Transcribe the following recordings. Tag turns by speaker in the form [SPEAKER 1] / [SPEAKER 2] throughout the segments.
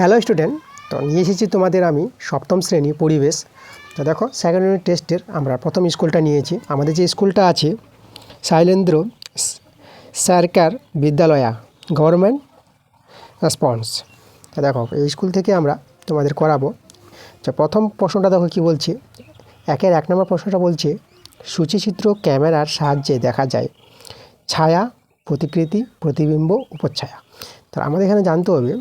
[SPEAKER 1] Hello student, তো নিয়ে এসেছি তোমাদের আমি সপ্তম শ্রেণি পরিবেশ। তো দেখো সেকেন্ড ইউনিট টেস্টের আমরা প্রথম স্কুলটা নিয়েছি। আমাদের যে স্কুলটা আছে, শৈলেন্দ্র সরকার বিদ্যালয়া গভর্নমেন্ট রেসপন্স তো দেখো, এই স্কুল থেকে আমরা তোমাদের করাবো। তো প্রথম প্রশ্নটা দেখো কী বলছে? একের এক নম্বর প্রশ্নটা বলছে, সূচিচিত্র ক্যামেরার সাহায্যে দেখা যায় ছায়া, প্রতিকৃতি, প্রতিবিম্ব, উপচ্ছায়া। তো আমাদের এখানে জানতে হবে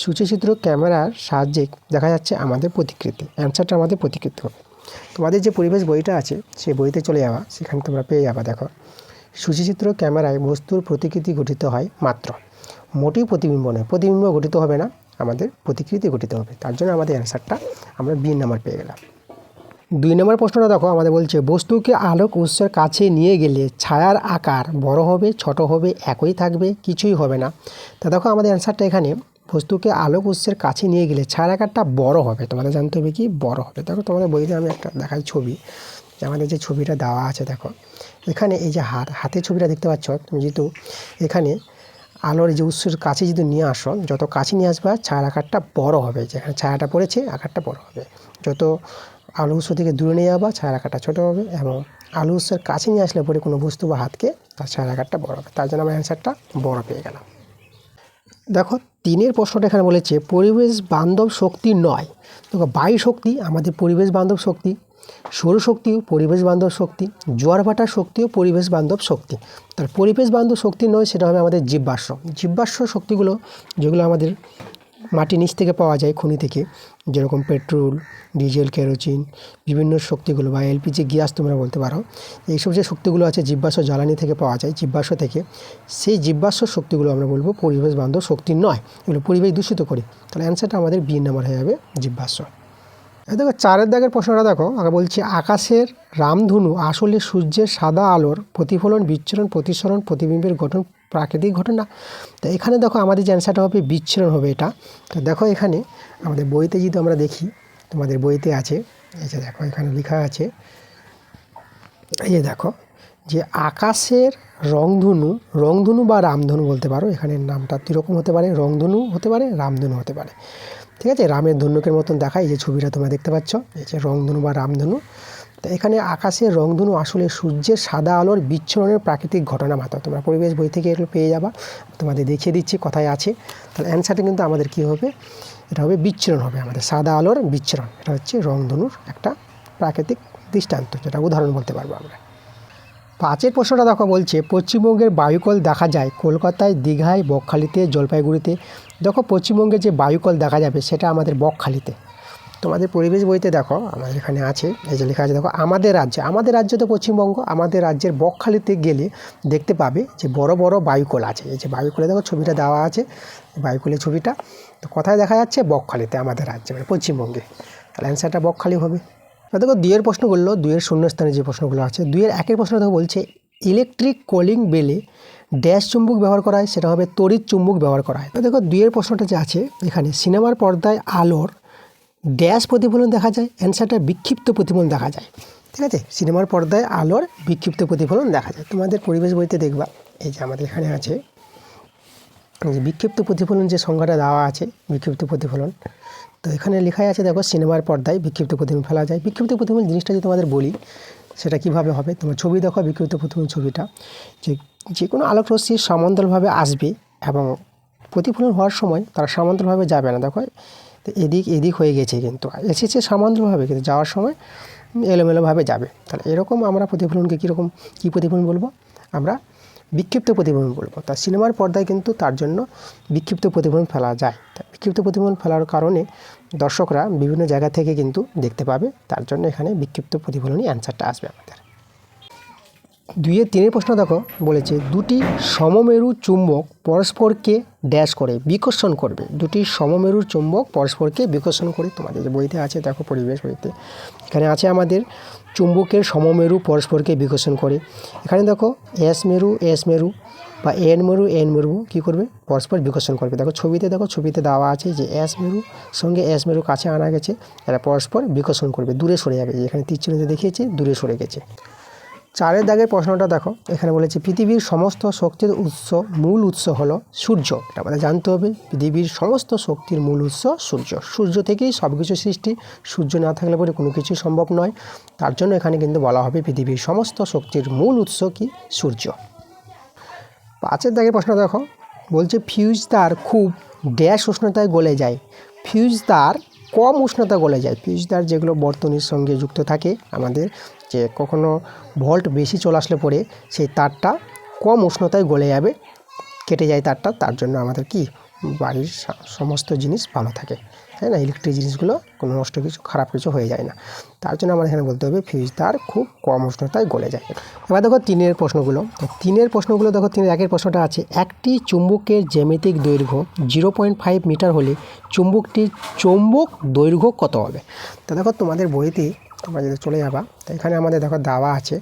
[SPEAKER 1] সূচিচিত্র ক্যামেরার সাহায্যে দেখা যাচ্ছে আমাদের প্রতিকৃতি, অ্যান্সারটা আমাদের প্রতিকৃতি হবে। তোমাদের যে পরিবেশ বইটা আছে সেই বইতে চলে যাওয়া, সেখানে তোমরা পেয়ে যাবা, দেখো। সূচিচিত্র ক্যামেরায় বস্তুর প্রতিকৃতি গঠিত হয় মাত্র। মোটেই প্রতিবিম্ব নয়, প্রতিবিম্ব গঠিত হবে না, আমাদের প্রতিকৃতি গঠিত হবে। তার জন্য আমাদের অ্যান্সারটা আমরা বি নাম্বার পেয়ে গেলাম। দুই নম্বর প্রশ্নটা দেখো, আমাদের বলছে, বস্তুকে আলোক উৎসের কাছে নিয়ে গেলে ছায়ার আকার বড় হবে, ছোট হবে, একই থাকবে, কিছুই হবে না। তা দেখো, আমাদের অ্যান্সারটা এখানে বস্তুকে আলোক উৎসের কাছে নিয়ে গেলে ছায়ার আকারটা বড় হবে। তোমাদের জানতে হবে কি? বড় হবে। দেখো, তোমাদের বইতে আমি একটা দেখাই ছবি। আমাদের যে ছবিটা দেওয়া আছে, দেখো। এখানে এই যে হাত, হাতের ছবিটা দেখতে পাচ্ছ তুমি যেহেতু, এখানে আলোর যে উৎসের কাছে যদি নিয়ে আসো, যত কাছে নিয়ে আসবা, ছায়ার আকারটা বড় হবে। যেখানে ছায়াটা পড়েছে, আকারটা বড় হবে। যত আলো উৎস থেকে দূরে নিয়ে যাবা, ছায়ার আকারটা ছোটো হবে এবং আলো উৎসের কাছে নিয়ে আসলে পরে কোনো বস্তু বা হাতকে তার ছায়ার আকারটা বড় হবে। তার জন্য আমার অ্যান্সারটা বড় পেয়ে গেলাম। দেখো তিনের প্রশ্নটা এখানে বলেছে, পরিবেশ বান্ধব শক্তি নয়। দেখো, বায়ু শক্তি, আমাদের পরিবেশ বান্ধব শক্তি সৌরশক্তিও পরিবেশ বান্ধব শক্তি, জোয়ার ভাটার শক্তিও পরিবেশ বান্ধব শক্তি। তার পরিবেশ বান্ধব শক্তি নয়, সেটা হবে আমাদের জীববাষ্য জীববাষ্য শক্তিগুলো, যেগুলো আমাদের মাটির নিচ থেকে পাওয়া যায় খনি থেকে, যেরকম পেট্রোল, ডিজেল কেরোচিন বিভিন্ন শক্তিগুলো বা এলপিজি, গ্যাস তোমরা বলতে পারো। এইসব যে শক্তিগুলো আছে জীববাষ্য জ্বালানি থেকে পাওয়া যায় জীববাষ্য থেকে, সেই জীববাষ্য শক্তিগুলো আমরা বলব পরিবেশ বান্ধব শক্তি নয়, এগুলো পরিবেশ দূষিত করে। তাহলে অ্যান্সারটা আমাদের বি নাম্বার হয়ে যাবে এই দেখো, চারের দাগের প্রশ্নটা দেখো, আগে বলছি আকাশের রামধনু আসলে সূর্যের সাদা আলোর প্রতিফলন, বিচ্ছুরণ, প্রতিসরণ, প্রতিবিম্বের গঠন প্রাকৃতিক ঘটনা। তো এখানে দেখো আমাদের যে অ্যান্সারটা হবে বিচ্ছুরণ হবে এটা। তো দেখো এখানে আমাদের বইতে যদি আমরা দেখি, তোমাদের বইতে আছে, এই যে দেখো এখানে লেখা আছে, এই যে দেখো যে আকাশের রংধনু রংধনু বা রামধনু বলতে পারো, এখানে নামটা কীরকম হতে পারে? রংধনু হতে পারে, রামধনু হতে পারে। ঠিক আছে? রামের ধনুকের মতন দেখায়, এই যে ছবিটা তোমরা দেখতে পাচ্ছ, এই যে রংধনু বা রামধনু। তো এখানে আকাশের রংধনু আসলে সূর্যের সাদা আলোর বিচ্ছরণের প্রাকৃতিক ঘটনা মাত্র। তোমরা পরিবেশ বই থেকে এগুলো পেয়ে যাবা। তোমাদের দেখিয়ে দিচ্ছি কথায় আছে। তাহলে অ্যান্সারটা কিন্তু আমাদের কী হবে? এটা হবে বিচ্ছরণ হবে আমাদের। সাদা আলোর বিচ্ছরণ। এটা হচ্ছে রংধনুর একটা প্রাকৃতিক দৃষ্টান্ত, যেটা উদাহরণ বলতে পারব আমরা। পাঁচের প্রশ্নটা দেখো বলছে, পশ্চিমবঙ্গের বায়ুকল দেখা যায় কলকাতায় দীঘায়, বকখালিতে, জলপাইগুড়িতে। দেখো পশ্চিমবঙ্গে যে বায়ুকল দেখা যাবে, সেটা আমাদের বকখালিতে। তোমাদের পরিবেশ বইতে দেখো আমাদের এখানে আছে, এই যে লেখা আছে, দেখো, আমাদের রাজ্যে, আমাদের রাজ্য তো পশ্চিমবঙ্গ, আমাদের রাজ্যের বকখালিতে গেলে দেখতে পাবে যে বড় বড় বায়ুকল আছে। এই যে বায়ুকলে দেখো ছবিটা দেওয়া আছে, বায়ুকলের ছবিটা। তো কোথায় দেখা যাচ্ছে? বকখালিতে, আমাদের রাজ্যে মানে পশ্চিমবঙ্গে। তাহলে অ্যান্সারটা বকখালি হবে। দেখো, দুইয়ের প্রশ্নগুলো দুইয়ের শূন্যস্থানে যে প্রশ্নগুলো আছে, দুইয়ের একের প্রশ্ন দেখো বলছে, ইলেকট্রিক কলিং বেলে ড্যাশ চুম্বক ব্যবহার করা হয়, সেটা হবে তড়িৎ চুম্বক ব্যবহার করা হয়। তো দেখো, দুইয়ের প্রশ্নটা যে আছে, এখানে, সিনেমার পর্দায় আলোর ড্যাশ প্রতিফলন দেখা যায়, অ্যান্সারটা বিক্ষিপ্ত প্রতিফলন দেখা যায়। ঠিক আছে? সিনেমার পর্দায় আলোর বিক্ষিপ্ত প্রতিফলন দেখা যায়। তোমাদের পরিবেশ বইতে দেখবা, এই যে আমাদের এখানে আছে, যে বিক্ষিপ্ত প্রতিফলন যে সংজ্ঞাটা দেওয়া আছে, বিক্ষিপ্ত প্রতিফলন। তো এখানে লেখাই আছে, দেখো, সিনেমার পর্দায় বিক্ষিপ্ত প্রতিফলন ফেলা যায়। বিক্ষিপ্ত প্রতিফলন জিনিসটা যদি তোমাদের বলি, সেটা কীভাবে হবে? তোমার ছবি দেখো, বিক্ষিপ্ত প্রতিফলন ছবিটা। যে যে কোনো আলোক রশ্মি সমান্তরালভাবে আসবে এবং প্রতিফলন হওয়ার সময় তারা সমান্তরালভাবে যাবে না। দেখো তো এদিক এদিক হয়ে গেছে কিন্তু। এসেছে সামান্যভাবে কিন্তু যাওয়ার সময় এলোমেলোভাবে যাবে। তাহলে এরকম আমরা প্রতিফলনকে কীরকম, কী প্রতিফলন বলব? আমরা বিক্ষিপ্ত প্রতিফলন বলব। তা সিনেমার পর্দায় কিন্তু তার জন্য বিক্ষিপ্ত প্রতিফলন ফেলা যায়। তা বিক্ষিপ্ত প্রতিফলন ফেলার কারণে দর্শকরা বিভিন্ন জায়গা থেকে কিন্তু দেখতে পাবে। তার জন্য এখানে বিক্ষিপ্ত প্রতিফলনই অ্যান্সারটা আসবে আমাদের। দুইয়ের তিনের প্রশ্ন দেখো, বলেছে, দুটি সমমেরু চুম্বক পরস্পরকে ড্যাশ করে, বিকর্ষণ করবে। দুটি সমমেরুর চুম্বক পরস্পরকে বিকর্ষণ করে, তোমাদের বইতে আছে, দেখো পরিবেশ বইতে। এখানে আছে আমাদের চুম্বকের সমমেরু পরস্পরকে বিকর্ষণ করে। এখানে দেখো এস মেরু এস মেরু বা এন মেরু এন মেরু, কী করবে? পরস্পর বিকর্ষণ করবে। দেখো, ছবিতে দেখো, ছবিতে দেওয়া আছে যে এস মেরু সঙ্গে এস মেরু কাছে আনা গেছে, এরা পরস্পর বিকর্ষণ করবে, দূরে সরে যাবে। এখানে তীর চিহ্ন দিয়ে দেখিয়েছে, দূরে সরে গেছে। চারের দাগের প্রশ্নটা দেখো। এখানে বলেছে, পৃথিবীর সমস্ত শক্তির উৎস, মূল উৎস হলো সূর্য। এটা আমাদের জানতে হবে, পৃথিবীর সমস্ত শক্তির মূল উৎস সূর্য। সূর্য থেকেই সব কিছু সৃষ্টি। সূর্য না থাকলে পরে কোনো কিছুই সম্ভব নয়। তার জন্য এখানে কিন্তু বলা হবে, পৃথিবীর সমস্ত শক্তির মূল উৎস কি? সূর্য। পাঁচের দাগের প্রশ্ন দেখো। বলছে, ফিউজ তার খুব ড্যাশ উষ্ণতায় গলে যায়। ফিউজ তার কম উষ্ণতা গলে যায়। তার যেগুলো বর্তনীর সঙ্গে যুক্ত থাকে, আমাদের যে কখনো ভল্ট বেশি চলে আসলে পরে সেই তারটা কম উষ্ণতায় গলে যাবে, কেটে যায় তারটা, তার জন্য আমাদের কি? বাড়ির সমস্ত জিনিস ভালো থাকে। তাই না ইলেকট্রিক জিনিসগুলো, কোনো নষ্ট কিছু, খারাপ কিছু হয়ে যায় না। তার জন্য আমাদের এখানে বলতে হবে ফিউজ তার খুব কম উষ্ণতায় গলে যায়। এবার দেখো তিনের প্রশ্নগুলো। তিনের প্রশ্নগুলো দেখো, তিনের একের প্রশ্নটা আছে, একটি চুম্বকের জ্যামিতিক দৈর্ঘ্য জিরো পয়েন্ট ফাইভ মিটার হলে চুম্বকটির চুম্বক দৈর্ঘ্য কত হবে? তো দেখো তোমাদের বইতে তোমরা যদি চলে যাবা, তো এখানে আমাদের দেখো দেওয়া আছে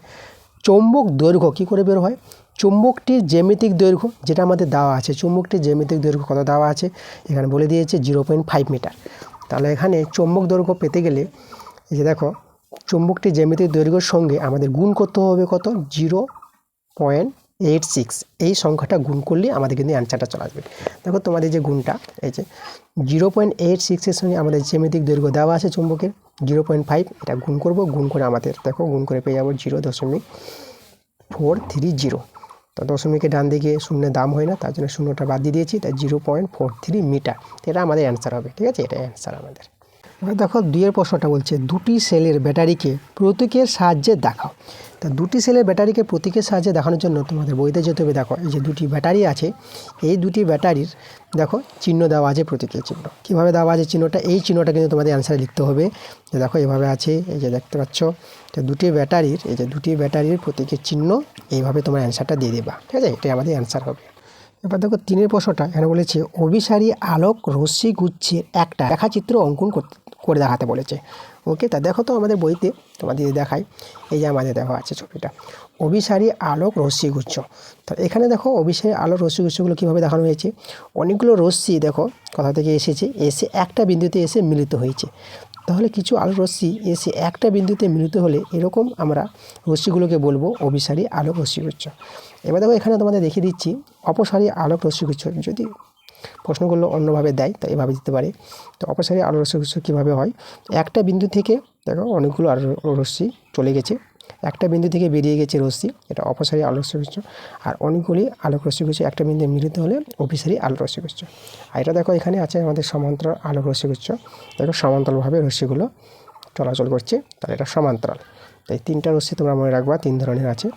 [SPEAKER 1] চৌম্বক দৈর্ঘ্য, কী করে বের হয়? চুম্বকটির জ্যামিতিক দৈর্ঘ্য, যেটা আমাদের দেওয়া আছে, চুম্বকটির জ্যামিতিক দৈর্ঘ্য কত দেওয়া আছে? এখানে বলে দিয়েছে জিরো পয়েন্ট ফাইভ মিটার তাহলে এখানে চুম্বক দৈর্ঘ্য পেতে গেলে, এই যে দেখো, চুম্বকটির জ্যামিতিক দৈর্ঘ্যর সঙ্গে আমাদের গুণ করতে হবে কত? জিরো পয়েন্ট এইট সিক্স, এই সংখ্যাটা গুণ করলে আমাদের কিন্তু অ্যান্সারটা চলে আসবে। দেখো তোমাদের যে গুণটা, এই যে জিরো পয়েন্ট এইট সিক্সের সঙ্গে আমাদের জ্যামিতিক দৈর্ঘ্য দেওয়া আছে চুম্বকের, জিরো পয়েন্ট ফাইভ, এটা গুণ করব, গুণ করে আমাদের, দেখো গুণ করে পেয়ে যাব জিরো দশমিক ফোর থ্রি জিরো। তো দশমিকের ডান দিকে শূন্যের দাম হয় না, তার জন্য শূন্যটা বাদ দিয়ে দিয়েছি, তাই zero point four three meter, এটা আমাদের অ্যান্সার হবে, ঠিক আছে? এটাই অ্যান্সার আমাদের। এবার দেখো দুইয়ের প্রশ্নটা বলছে, দুটি সেলের ব্যাটারিকে প্রতীকের সাহায্যে দেখাও। তা দুটি সেলের ব্যাটারিকে প্রতীকের সাহায্যে দেখানোর জন্য তোমাদের বইতে যেতে হবে, দেখো, এই যে দুটি ব্যাটারি আছে, এই দুটি ব্যাটারির, দেখো, চিহ্ন দেওয়া আছে প্রতীকের চিহ্ন। কীভাবে দেওয়া আছে চিহ্নটা? এই চিহ্নটা কিন্তু তোমাদের অ্যান্সারে লিখতে হবে। যে দেখো, এভাবে আছে, এই যে দেখতে পাচ্ছ, তো দুটি ব্যাটারির, এই যে দুটি ব্যাটারির প্রতীকের চিহ্ন, এইভাবে তোমার অ্যান্সারটা দিয়ে দেবা। ঠিক আছে? এটাই আমাদের অ্যান্সার হবে। এবার দেখো তিনের প্রশ্নটা, এখানে বলেছে অভিসারী আলোক রশ্মি গুচ্ছের একটা রেখাচিত্র অঙ্কন করে দেখাতে বলেছে। ওকে তা দেখো তো আমাদের বইতে তোমাদের দেখাই এই যে আমাদের দেখা আছে ছবিটা। অভিসারী আলোক রশ্মি গুচ্ছ। তা এখানে দেখো অভিসারী আলোক রশ্মি গুচ্ছগুলো কীভাবে দেখানো হয়েছে? অনেকগুলো রশ্মি দেখো, কোথা থেকে এসেছে, এসে একটা বিন্দুতে এসে মিলিত হয়েছে। তাহলে কিছু আলোক রশ্মি এসে একটা বিন্দুতে মিলিত হলে এরকম আমরা রশ্মিগুলোকে বলব অভিসারী আলোক রশ্মিগুচ্ছ। এবার দেখো এখানে তোমাদের দেখিয়ে দিচ্ছি অপসারী আলোক রশ্মিগুচ্ছ। যদি প্রশ্নগুলো অন্যভাবে দেয়, তো এভাবে দিতে পারে। তো অপসারী আলোক রশ্মিগুচ্ছ কীভাবে হয়? একটা বিন্দু থেকে দেখো অনেকগুলো আলো রশ্মি চলে গেছে। একটা বিন্দু থেকে বেরিয়ে গেছে রশ্মি, এটা অপসারী আলোক রশ্মিগুচ্ছ আর অনেকগুলি আলোক রশ্মিগুচ্ছ একটা বিন্দু মিলিত হলে অভিসারী আলোক রশ্মিগুচ্ছ আর এটা দেখো এখানে আছে আমাদের সমান্তরাল আলোক রশ্মিগুচ্ছ দেখো সমান্তরালভাবে রশ্মিগুলো চলাচল করছে, তাহলে এটা সমান্তরাল। তাই তিনটা রশ্মি তোমরা মনে রাখবা, তিন ধরনের আছে।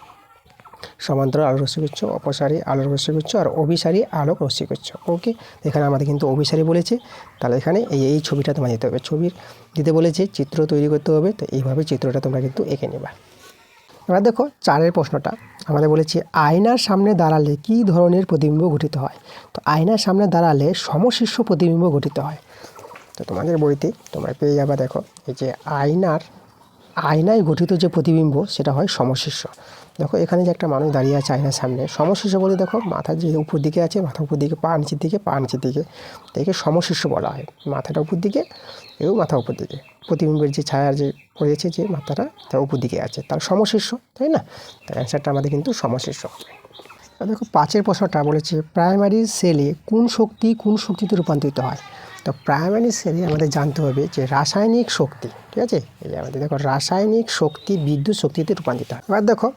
[SPEAKER 1] সমান্তরাল আলোক রশ্মিগুচ্ছ অপসারী আলোক রশ্মিগুচ্ছ আর অভিসারী আলোক রশ্মিগুচ্ছ ওকে, এখানে আমাদের কিন্তু অভিসারী বলেছে। তাহলে এখানে এই এই ছবিটা তোমার দিতে হবে। ছবির দিতে বলেছে, চিত্র তৈরি করতে হবে, তো এইভাবে চিত্রটা তোমরা কিন্তু এঁকে নেবা। এবার দেখো চারের প্রশ্নটা। আমাদের বলেছি, আয়নার সামনে দাঁড়ালে কি ধরনের প্রতিবিম্ব গঠিত হয়? তো আয়নার সামনে দাঁড়ালে সমশীর্ষ প্রতিবিম্ব গঠিত হয়। তো তোমাদের বইতে তোমরা পেয়ে যাবে, দেখো, এই যে আয়নার আয়নায় গঠিত যে প্রতিবিম্ব, সেটা হয় সমশীর্ষ। দেখো, এখানে যে একটা মানুষ দাঁড়িয়ে আছে আয়নার সামনে, সমশীর্ষ বলে দেখো, মাথা যে উপর দিকে আছে, মাথা উপর দিকে, পা নিচের দিকে, পা নিচের দিকে, একে সমশীর্ষ বলা হয়। মাথাটা উপর দিকে এবং মাথা উপর দিকে। প্রতিবিম্বের যে ছায়ার যে পড়েছে যে মাথাটা তার উপর দিকে আছে। তার সমশীর্ষ, তাই না? তার অ্যান্সারটা আমাদের কিন্তু আর দেখো, পাঁচের প্রশ্নটা বলেছে প্রাইমারি সেলে কোন শক্তি কোন শক্তিতে রূপান্তরিত হয়? তো প্রাইমারি সেলে আমাদের জানতে হবে যে রাসায়নিক শক্তি, ঠিক আছে? এই যে আমাদের দেখো রাসায়নিক শক্তি বিদ্যুৎ শক্তিতে রূপান্তরিত হয়। এবার দেখো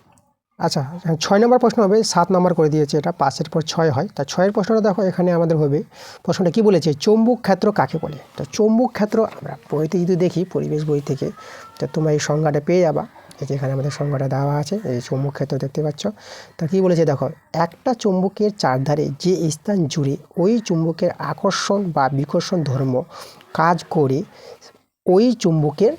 [SPEAKER 1] আচ্ছা ছয় নম্বর প্রশ্ন হবে, সাত নম্বর করে দিয়েছে এটা, পাঁচের পর ছয় হয়। তা ছয়ের প্রশ্নটা দেখো, এখানে আমাদের হবে, প্রশ্নটা কি বলেছে? চৌম্বক ক্ষেত্র কাকে বলে? তো চৌম্বক ক্ষেত্র আমরা বইতে যদি দেখি পরিবেশ বই থেকে। তো তোমরা এই সংজ্ঞাটা পেয়ে যাবা। এই যে এখানে আমাদের সংজ্ঞাটা দেওয়া আছে, এই চৌম্বক ক্ষেত্র দেখতে পাচ্ছ। তা কী বলেছে দেখো, একটা চুম্বকের চারধারে যে স্থান জুড়ে ওই চুম্বকের আকর্ষণ বা বিকর্ষণ ধর্ম কাজ করে, ওই চুম্বকের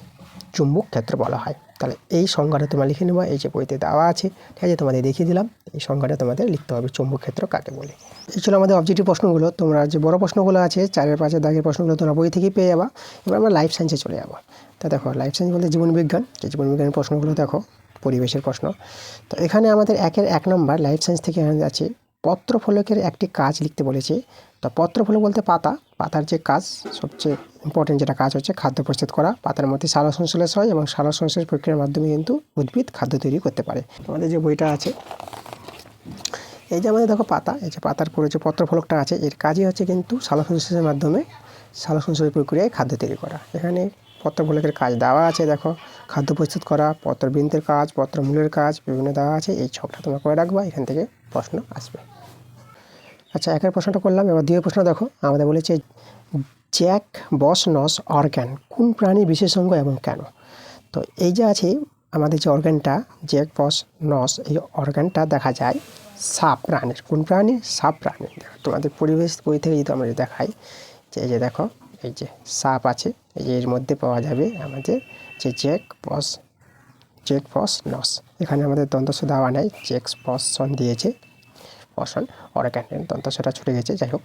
[SPEAKER 1] চুম্বক ক্ষেত্র বলা হয়। তাহলে এই সংজ্ঞাটা তোমরা লিখে নেবা, এই যে বইতে দেওয়া আছে, ঠিক আছে, তোমাদের দেখিয়ে দিলাম। এই সংজ্ঞাটা তোমাদের লিখতে হবে চুম্বক ক্ষেত্র কাকে বলে। এই ছিল আমাদের অবজেক্টিভ প্রশ্নগুলো। তোমরা যে বড় প্রশ্নগুলো আছে, চারের পাঁচের দাগের প্রশ্নগুলো তোমরা বই থেকেই পেয়ে যাবা। এবার আমরা লাইফ সায়েন্সে চলে যাব। তা দেখো লাইফ সায়েন্স বলতে জীবনবিজ্ঞান যে জীবনবিজ্ঞানের প্রশ্নগুলো দেখো, পরিবেশের প্রশ্ন। তো এখানে আমাদের একের এক নম্বর লাইফ সায়েন্স থেকে আছে পত্রফলকের একটি কাজ লিখতে বলেছে। তো পত্রফলক বলতে পাতা। পাতার যে কাজ, সবচেয়ে ইম্পর্টেন্ট যেটা কাজ হচ্ছে খাদ্য প্রস্তুত করা। পাতার মধ্যে সালোক সংশ্লেষ হয় এবং সালোক সংশ্লেষ প্রক্রিয়ার মাধ্যমে কিন্তু উদ্ভিদ খাদ্য তৈরি করতে পারে। আমাদের যে বইটা আছে, এই যে আমাদের দেখো পাতা, এই যে পাতার পরে যে পত্রফলকটা আছে, এর কাজই হচ্ছে কিন্তু সালোক সংশ্লেষের মাধ্যমে সালোক সংশ্লেষ প্রক্রিয়ায় খাদ্য তৈরি করা। এখানে পত্রফলকের কাজ দেওয়া আছে, দেখো। খাদ্য প্রস্তুত করা, পত্রবৃন্তের কাজ পত্রমূলের কাজ বিভিন্ন দেওয়া আছে। এই ছকটা তোমরা করে রাখবা, এখান থেকে প্রশ্ন আসবে। আচ্ছা একের প্রশ্নটা করলাম। এবার দ্বিতীয় প্রশ্ন দেখো। আমাদের বলেছে, জ্যাক বস নস অর্গ্যান, কোন প্রাণী বিশেষজ্ঞ এবং কেন? তো এই যে আছে, আমাদের যে অর্গ্যানটা, জ্যাক বস নস, এই অর্গ্যানটা দেখা যায় সাপ প্রাণীর। কোন প্রাণী? সাপ প্রাণী। তোমাদের পরিবেশ বই থেকে যদি আমরা দেখাই, যে এই যে দেখো, এই যে সাপ আছে এই যে এর মধ্যে পাওয়া যাবে আমাদের যে জ্যাক পস, চেক পস নস এখানে আমাদের দন্তস্ব দেওয়া নেই, চেক পস সন দিয়েছে পশন অর্গানের দন্তস্বটা ছুটে গেছে, যাই হোক।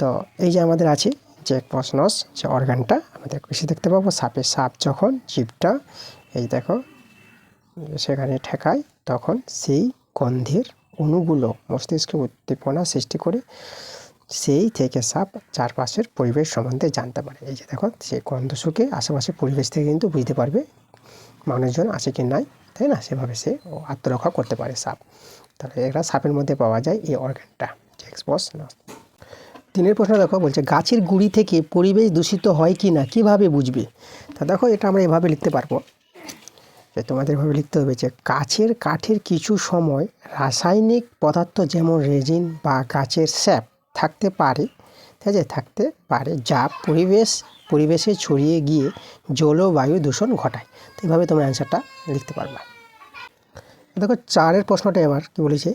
[SPEAKER 1] তো এই যে আমাদের আছে চেক পস নস যে অর্গানটা, আমাদের কৃষি দেখতে পাবো, সাপের সাপ যখন, জীবটা, এই দেখো, সেখানে ঠেকায়, তখন সেই গন্ধের অণুগুলো, মস্তিষ্কে উদ্দীপনা সৃষ্টি করে সেই থেকে সাপ চারপাশের পরিবেশ সম্বন্ধে জানতে পারে। এই যে দেখো সে গন্ধ শুকে আশেপাশের পরিবেশ থেকে কিন্তু বুঝতে পারবে, মানুষজন আছে কি নাই, তাই না? সেভাবে সে আত্মরক্ষা করতে পারে সাপ। তাহলে এটা সাপের মধ্যে পাওয়া যায় এই অর্গানটা এক্সপোস তিনের প্রশ্ন দেখো, বলছে, গাছের গুঁড়ি থেকে পরিবেশ দূষিত হয় কি না, কীভাবে বুঝবে? তা দেখো, এটা আমরা এভাবে লিখতে পারব। যে তোমাদের এভাবে লিখতে হবে যে গাছের কাঠের কিছু সময় রাসায়নিক পদার্থ যেমন রেজিন বা গাছের স্যাপ থাকতে পারে, ঠিক আছে, থাকতে পারে। যা পরিবেশ, পরিবেশে ছড়িয়ে গিয়ে জলবায়ু দূষণ ঘটায়। তো এইভাবে তোমরা অ্যান্সারটা লিখতে পারবে। দেখো, চারের প্রশ্নটা এবার কি বলেছে?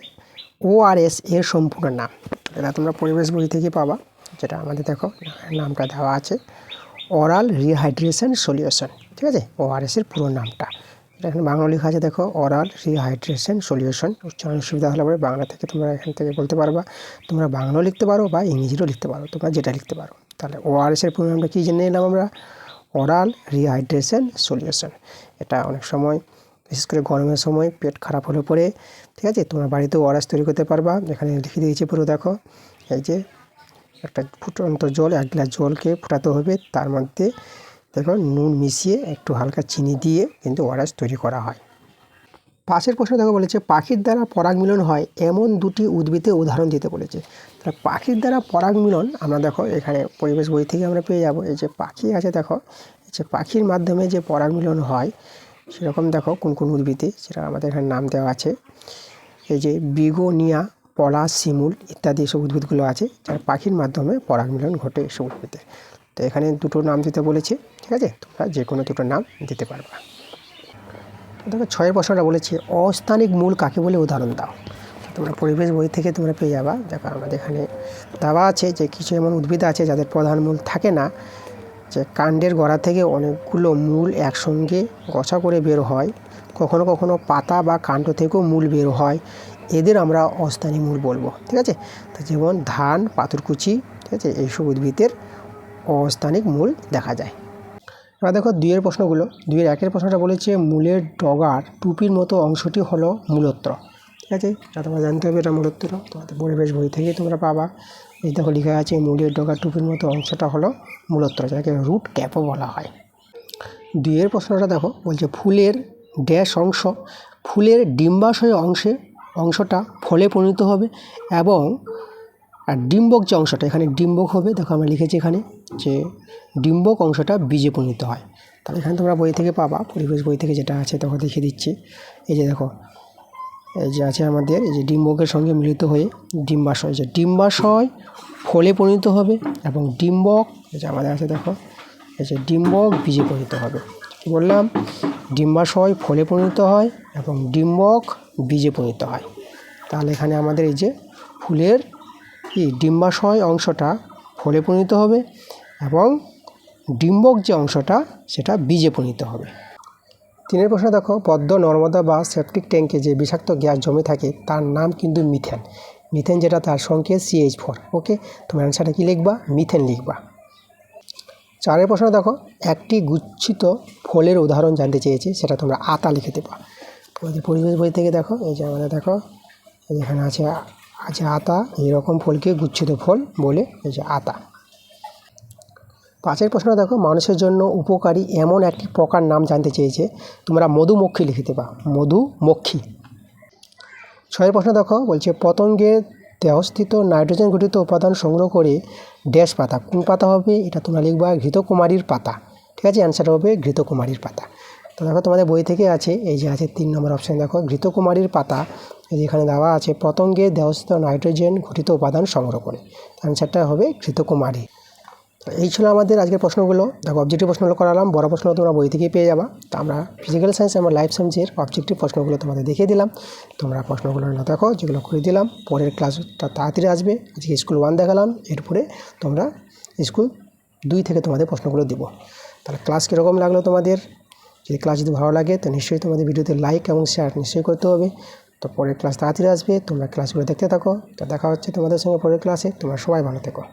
[SPEAKER 1] ওআরএস এর সম্পূর্ণ নাম। এটা তোমরা পরিবেশ বই থেকে পাবা, যেটা আমাদের দেখো, নামটা দেওয়া আছে। অরাল রিহাইড্রেশন সলিউশন ঠিক আছে? ওআরএস এর পুরো নামটা। এখানে বাংলা লেখা আছে, দেখো অরাল রিহাইড্রেশন সলিউশন উচ্চারণ সুবিধা হলে পরে বাংলা থেকে তোমরা এখান থেকে বলতে পারবা। তোমরা বাংলাও লিখতে পারো বা ইংরেজিরও লিখতে পারো, তোমরা যেটা লিখতে পারো। তাহলে ওআরএস এর পুরো নামটা কী জেনে নিলাম আমরা? অরাল রিহাইড্রেশন সলিউশন এটা অনেক সময়, বিশেষ করে গরমের সময় পেট খারাপ হলে পরে, ঠিক আছে? তোমরা বাড়িতেও ওআরএস তৈরি করতে পারবা। এখানে লিখে দিয়েছি পুরো, দেখো, এই যে একটা ফুটন্ত জল, এক গ্লাস জলকে ফোটাতে হবে। তার মধ্যে দেখো নুন মিশিয়ে একটু হালকা চিনি দিয়ে কিন্তু ওআরএস তৈরি করা হয়। পাশের প্রশ্ন দেখো বলেছে, পাখির দ্বারা পরাগ মিলন হয় এমন দুটি উদ্ভিদে উদাহরণ দিতে বলেছে। তাহলে পাখির দ্বারা পরাগ মিলন আমরা দেখো এখানে পরিবেশ বই থেকে আমরা পেয়ে যাব। এই যে পাখি আছে দেখো, এই যে পাখির মাধ্যমে যে পরাগ মিলন হয়, সেরকম দেখো কোন কোন উদ্ভিদে সেটা আমাদের এখানে নাম দেওয়া আছে। এই যে বিগোনিয়া, পলাশ, শিমুল ইত্যাদি এসব উদ্ভিদগুলো আছে, যার পাখির মাধ্যমে পরাগ মিলন ঘটে এসব উদ্ভিদে। তো এখানে দুটো নাম দিতে বলেছে, ঠিক আছে? তোমরা যে কোনো দুটো নাম দিতে পারবা। দেখো ছয়ের প্রশ্নটা বলেছে, অস্থানিক মূল কাকে বলে উদাহরণ দাও? তোমরা পরিবেশ বই থেকে তোমরা পেয়ে যাবা। দেখো, আমাদের এখানে দেওয়া আছে যে কিছু এমন উদ্ভিদ আছে যাদের প্রধান মূল থাকে না, যে কাণ্ডের গোড়া থেকে অনেকগুলো মূল একসঙ্গে গছা করে বের হয়। কখনো কখনো পাতা বা কাণ্ড থেকেও মূল বের হয়। এদের আমরা অস্থায়ী মূল বলব, ঠিক আছে? তো যেমন ধান, পাথরকুচি, ঠিক আছে? এইসব উদ্ভিদের অস্থানিক মূল দেখা যায়। এবার দেখো দুইয়ের প্রশ্নগুলো। দুইয়ের একের প্রশ্নটা বলেছে, মূলের ডগার টুপির মতো অংশটি হলো মূলত্র ঠিক আছে? যা তোমরা জানতে হবে এটা মূলত্র তোমাদের পরিবেশ বই থেকে তোমরা পাবা। এই দেখো লেখা আছে, মূলের ডগার টুপির মতো অংশটা হলো মূলত্র যাকে রুট ক্যাপও বলা হয়। দুইয়ের প্রশ্নটা দেখো, বলছে, ফুলের ড্যাশ অংশ, ফুলের ডিম্বাশয় অংশে, অংশটা ফলে পরিণত হবে এবং আর ডিম্বক যে অংশটা, এখানে ডিম্বক হবে, দেখো আমরা লিখেছি এখানে যে ডিম্বক অংশটা বীজে পরিণত হয়। তাহলে এখানে তোমরা বই থেকে পাবা, পরিবেশ বই থেকে যেটা আছে তখন দেখিয়ে দিচ্ছি। এই যে দেখো, এই যে আছে আমাদের, এই যে ডিম্বকের সঙ্গে মিলিত হয়ে ডিম্বাশয়, যে ডিম্বাশয় ফলে পরিণত হবে এবং ডিম্বক, এই যে আমাদের আছে দেখো, এই যে ডিম্বক বীজে পরিণত হবে। কী বললাম? ডিম্বাশয় ফলে পরিণত হয় এবং ডিম্বক বীজে পরিণত হয়। তাহলে এখানে আমাদের এই যে ফুলের কি ডিম্বাশয় অংশটা ফলে পরিণত হবে এবং ডিম্বক যে অংশটা, সেটা বীজে পরিণত হবে। তিনের প্রশ্ন দেখো, পদ্ম, নর্মদা বা সেপটিক ট্যাঙ্কে যে বিষাক্ত গ্যাস জমে থাকে, তার নাম কিন্তু মিথেন। মিথেন যেটা, তার সংকেত সিএইচ ফোর ওকে তোমার অ্যান্সারটা কী লিখবা? মিথেন লিখবা। চারের প্রশ্ন দেখো, একটি গুচ্ছিত ফলের উদাহরণ জানতে চেয়েছি, সেটা তোমরা আতা লিখে দেবা। পরিবেশ বই থেকে দেখো, এই যে আমাদের দেখো, এই যেখানে আছে আছে আতা এরকম ফলকে গুচ্ছিত ফল বলে যে আতা। পাঁচের প্রশ্ন দেখো, মানুষের জন্য উপকারী এমন একটি পোকার নাম জানতে চেয়েছে, তোমরা মধুমক্ষী লিখে দেবা মধুমক্ষী। ছয়ের প্রশ্ন দেখো, বলছে পতঙ্গের দেহস্থিত নাইট্রোজেন ঘটিত উপাদান সংগ্রহ করে ড্যাশ পাতা, কোন পাতা হবে? এটা তোমরা লিখবা, ঘৃতকুমারীর পাতা। ঠিক আছে অ্যান্সার হবে ঘৃতকুমারীর পাতা। তো দেখো, তোমাদের বই থেকে আছে, এই যে আছে তিন নম্বর অপশান দেখো, ঘৃতকুমারীর পাতা এই যে এখানে দেওয়া আছে, পতঙ্গের দেহস্থিত নাইট্রোজেন ঘটিত উপাদান সংগ্রহ করে। অ্যান্সারটা হবে ঘৃতকুমারী এই ছিল আমাদের আজকের প্রশ্নগুলো। দেখো অবজেক্টিভ প্রশ্নগুলো করালাম। বড় প্রশ্ন তোমরা বই থেকেই পেয়ে যাবা। তো আমরা ফিজিক্যাল সায়েন্স এবং লাইফ সায়েন্সের অবজেক্টিভ প্রশ্নগুলো তোমাদের দেখিয়ে দিলাম। তোমরা প্রশ্নগুলো না দেখো যেগুলো করে দিলাম। পরের ক্লাসটা তাড়াতাড়ি আসবে। আজকে স্কুল ওয়ান দেখালাম। এরপরে তোমরা স্কুল দুই থেকে তোমাদের প্রশ্নগুলো দেবো। তাহলে ক্লাস কীরকম লাগল তোমাদের? যদি ক্লাস যদি ভালো লাগে, তো নিশ্চয়ই তোমাদের ভিডিওতে লাইক এবং শেয়ার নিশ্চয়ই করতে হবে। তো পরের ক্লাস তাড়াতাড়ি আসবে, তোমরা ক্লাসগুলো দেখতে থাকো। তো দেখা হচ্ছে তোমাদের সঙ্গে পরের ক্লাসে তোমরা সবাই ভালো থেকো।